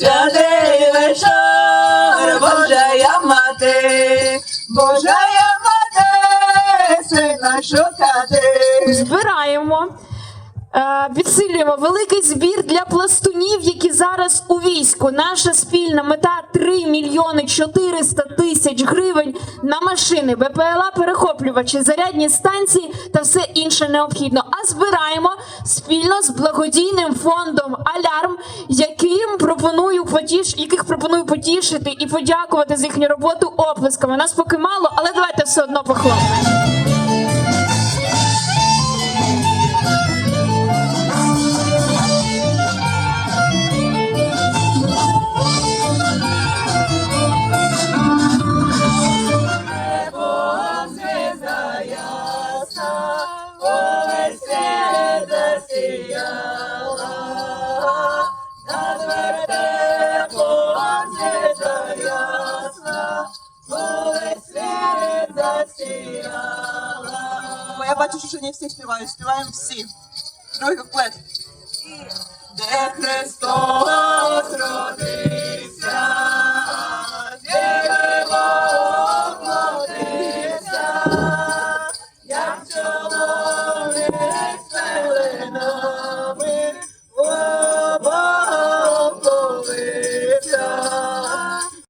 святий вечір, Божая мати, Божая мати, сина шукати. збираємо. Е, Підсилюємо великий збір для пластунів, які зараз у війську. Наша спільна мета 3 мільйони 400 тисяч гривень на машини, БПЛА, перехоплювачі, зарядні станції та все інше необхідно. А збираємо спільно з благодійним фондом Алярм, яким пропоную потіш, яких пропоную потішити і подякувати за їхню роботу оплесками. Нас поки мало, але давайте все одно похлопаємо. Бо я бачу, що не всі співають, співаємо всі. Другий куплет. Де Христос